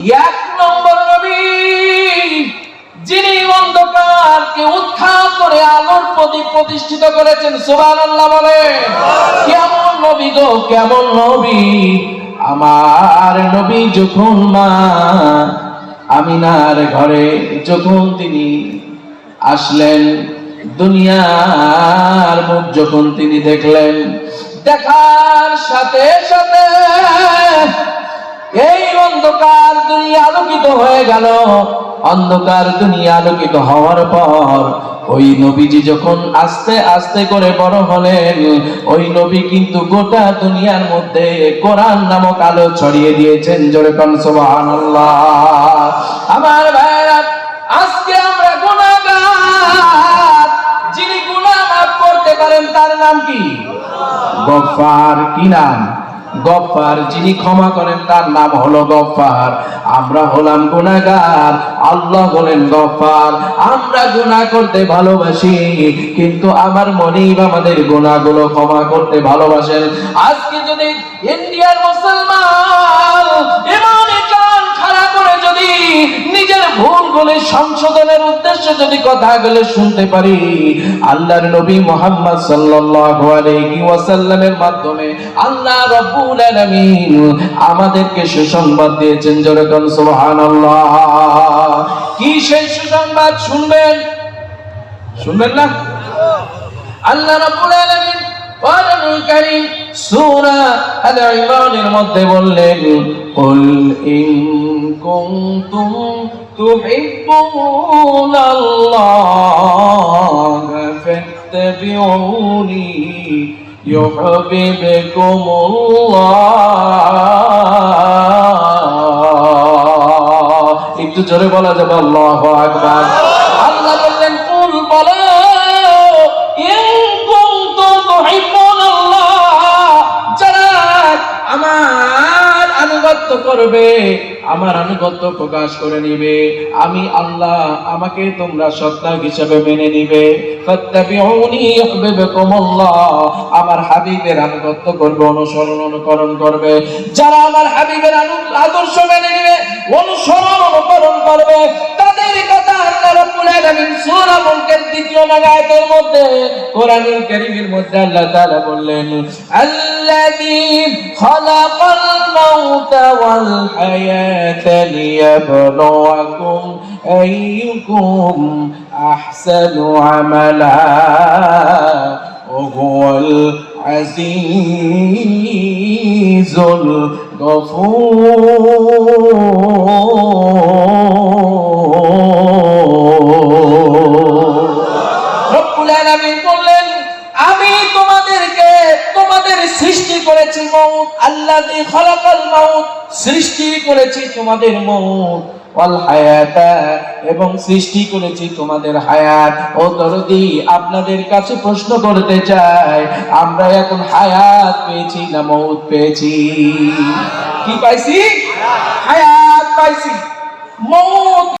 এক নম্বর নবী যিনি অন্ধকারকে উত্থান করে আলোর প্রদীপ প্রতিষ্ঠিত করেছেন সুবহানাল্লাহ বলে। কেমন নবী গো কেমন নবী? আমার নবী যখন মা আমিনার ঘরে যখন তিনি আসলেন দুনিয়ার মুখ যখন তিনি দেখলেন দেখার সাথে সাথে অন্ধকার দুনিয়া আলোকিত হয়ে গেল। অন্ধকার দুনিয়া আলোকিত হওয়ার পর ওই নবীজি যখন আস্তে আস্তে করে বড় হলেন, ওই নবী কিন্তু গোটা দুনিয়ার মধ্যে কোরআন নামক আলো ছড়িয়ে দিয়েছেন জোরে কোন, সুবহানাল্লাহ। আমার ভাইরা, আজকে আমরা গুনাহগার। যিনি গুনাহ মাফ করতে পারেন, তার নাম কি? গফার। কি নাম? গফার যিনি ক্ষমা করেন, তার নাম হলো গফার আমরা হলাম গুনাগার আল্লাহ বলেন গফার আমরা গুনাহ করতে ভালোবাসি, কিন্তু আমার মনিব আমাদের গুনাহগুলো ক্ষমা করতে ভালোবাসেন। আজকে যদি ইন্ডিয়ার মুসলমান সংশোধনের উদ্দেশ্যে যদি কথা কথাগুলো শুনতে পারি, আল্লাহর নবী মোহাম্মদ সাল্লাল্লাহু আলাইহি ওয়াসাল্লামের মাধ্যমে আল্লাহ রাব্বুল আলামিন আমাদেরকে সুসংবাদ দিয়েছেন যেরকম সুবহানাল্লাহ। কি সেই সুসংবাদ শুনবেন? শুনবেন না? আল্লাহ রাব্বুল আলামিন কারীম সূরা আল ইমরানের মধ্যে বললেন কুল ইন কুনতুম তুহিব্বুনাল্লাহ ফাত্তাবিউনি ইউহিব্বুকুমুল্লাহ একটু জোরে বলা যাবে আল্লাহু আকবার। আল্লাহ বললেন, কুল বলো আনুগত্য করবে, আমার আনুগত্য প্রকাশ করে নিবে। আমি আল্লাহ আমাকে তোমরা সত্তা হিসেবে মেনে নিবে। আমার হাবিবের আনুগত্য করবে, অনুসরণ অনুকরণ করবে। যারা আমার হাবিবের আদর্শ মেনে নিবে, অনুসরণ অনুকরণ করবে আল্লাহ রাব্বুল আলামিন সূরা মুলকের দ্বিতীয় আয়াতের মধ্যে কোরআনুল কারীমের মধ্যে আল্লাহ তাআলা বললেন আল্লাযী খালাকাল মাউতা ওয়াল হায়াতা লিয়াবলুয়াকুম আইয়ুকুম আহসানু আমালা وهو العزيز الغفور বললেন, আমি তোমাদেরকে তোমাদের সৃষ্টি করেছি সৃষ্টি করেছি তোমাদের এবং সৃষ্টি করেছি তোমাদের হায়াত। ও দরদি, আপনাদের কাছে প্রশ্ন করতে চাই, আমরা এখন হায়াত পেয়েছি না মউত পেয়েছি? কি পাইছি? হায়াত পাইছি। মউত